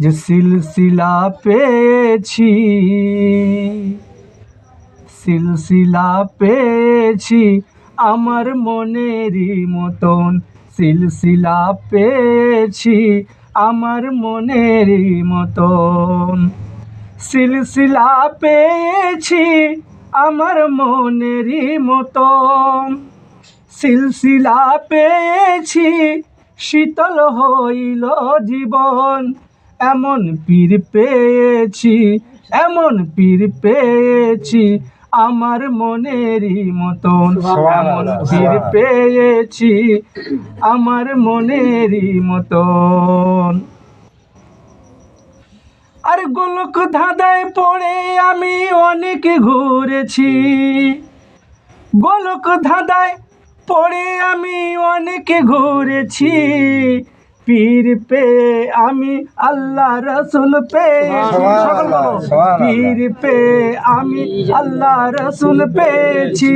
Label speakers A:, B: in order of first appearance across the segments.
A: যে সিলসিলা পেয়েছি সিলসিলা পেয়েছি, আমার মনেরই মতন সিলসিলা পেয়েছি, আমার মনেরই মতন সিলসিলা পেয়েছি, আমার মনেরই মতন সিলসিলা পেয়েছি, শীতল হইল জীবন এমন পীর পেয়েছি এমন পীর পেয়েছি আমার মনেরই মতন। এমন পীর পেয়েছি আমার মনেরই মতন। আর গোলক ধাঁধায় পড়ে আমি অনেক ঘুরেছি। গোলক ধাঁধায় পড়ে আমি অনেক ঘুরেছি। পীর পেয়ে আমি আল্লাহ রসুল সকল পীর পেয়ে আমি আল্লাহ রসুল পেয়েছি।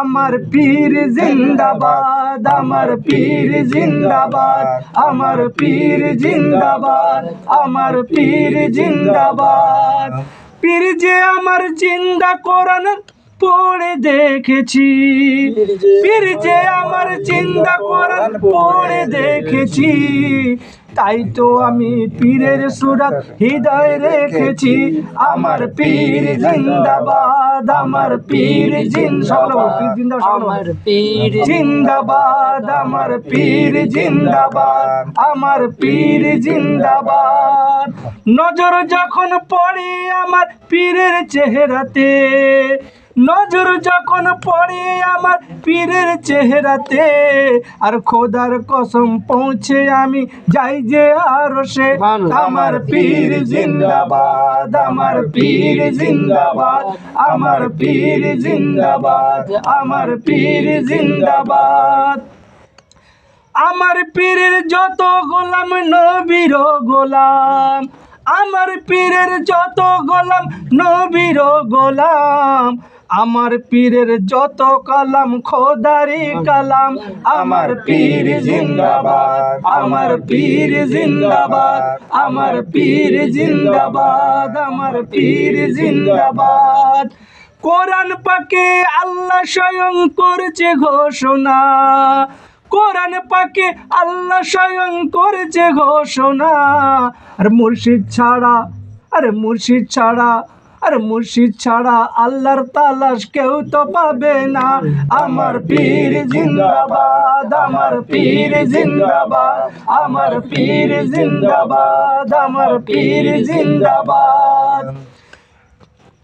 A: আমার পীর জিন্দাবাদ আমার পীর জিন্দাবাদ আমার পীর জিন্দাবাদ আমার পীর জিন্দাবাদ। পীর যে আমার জিন্দা কোরআন পড়ে দেখেছি। পীর যে আমার চিন্তা কোরআন পড়ে দেখেছি তাই তো আমি পীরের সুরাত হৃদয় রেখেছি। আমার পীর জিন্দাবাদ আমার পীর
B: আমার পীর
A: জিন্দাবাদ আমার পীর জিন্দাবাদ আমার পীর জিন্দাবাদ। নজর যখন পড়ে আমার পীরের চেহারাতে নজর যখন পড়ে আমার পীরের চেহারাতে আর খোদার কসম পৌঁছে আমি যাই যে আরও সে আমার পীর জিন্দাবাদ আমার পীর জিন্দাবাদ আমার পীর জিন্দাবাদ আমার পীর জিন্দাবাদ। আমার পীরের যত গোলাম নবীর গোলাম আমার পীরের যত গোলাম নবীর গোলাম। আমার পীরের যত কালাম, খোদারি কালাম। আমার পীর জিন্দাবাদ, আমার পীর জিন্দাবাদ, আমার পীর জিন্দাবাদ, আমার পীর জিন্দাবাদ। কোরআন পাকে আল্লাহ স্বয়ং করছে ঘোষণা। কোরআন পাকে আল্লাহ স্বয়ং করেছে ঘোষণা। আর মুর্শিদ ছাড়া, আরে মুর্শিদ ছাড়া, আর মুর্শিদ ছাড়া আল্লাহর তালাশ কেউ তো পাবে না। আমার পীর জিন্দাবাদ, আমার পীর জিন্দাবাদ, আমার পীর জিন্দাবাদ, আমার পীর জিন্দাবাদ।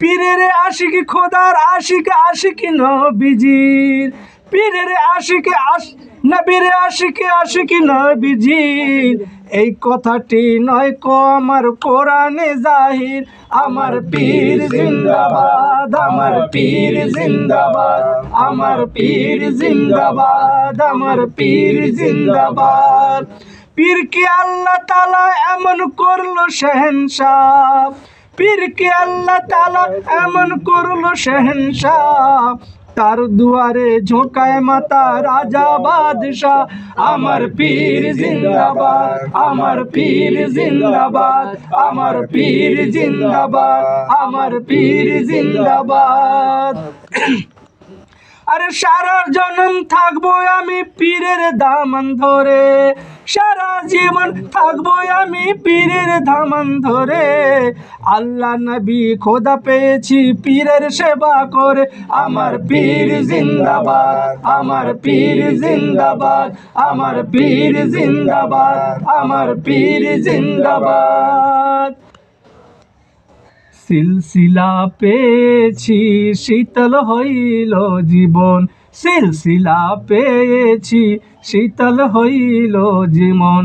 A: পীরের আশিকি খোদার আশিক আশিকি নবীজির পীরের আশিকে আশ নবীর আশিকে আশিকি নবীজির এই কথাটি নয় কো আমার কোরআনে জাহির। আমার পীর জিন্দাবাদ, আমার পীর জিন্দাবাদ, আমার পীর জিন্দাবাদ, আমার পীর জিন্দাবাদ। পীরকে আল্লাহ তালা এমন করল শেহনশাহ পীরকে আল্লাহ তালা এমন করল শেহনশাহ তার দুয়ারে ঝোঁকায় মাতা রাজা বাদশাহ। আমার পীর জিন্দাবাদ, আমার পীর জিন্দাবাদ, আমার পীর জিন্দাবাদ, আমার পীর জিন্দাবাদ। আরে সারা জনম থাকব আমি পীরের দামান ধরে। সারা জীবন থাকব আমি পীরের ধামান ধরে। আল্লাহ নবী খোদা পেয়েছি পীরের সেবা করে। আমার পীর জিন্দাবাদ, আমার পীর জিন্দাবাদ, আমার পীর জিন্দাবাদ, আমার পীর জিন্দাবাদ। সিলসিলা পেয়েছি, শীতল হইল জীবন। সিলসিলা পেয়েছি, শীতল হইল জীবন।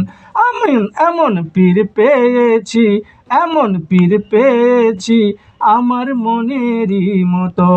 A: আমি এমন পীর পেয়েছি, এমন পীর পেয়েছি, আমার মনেরই মতো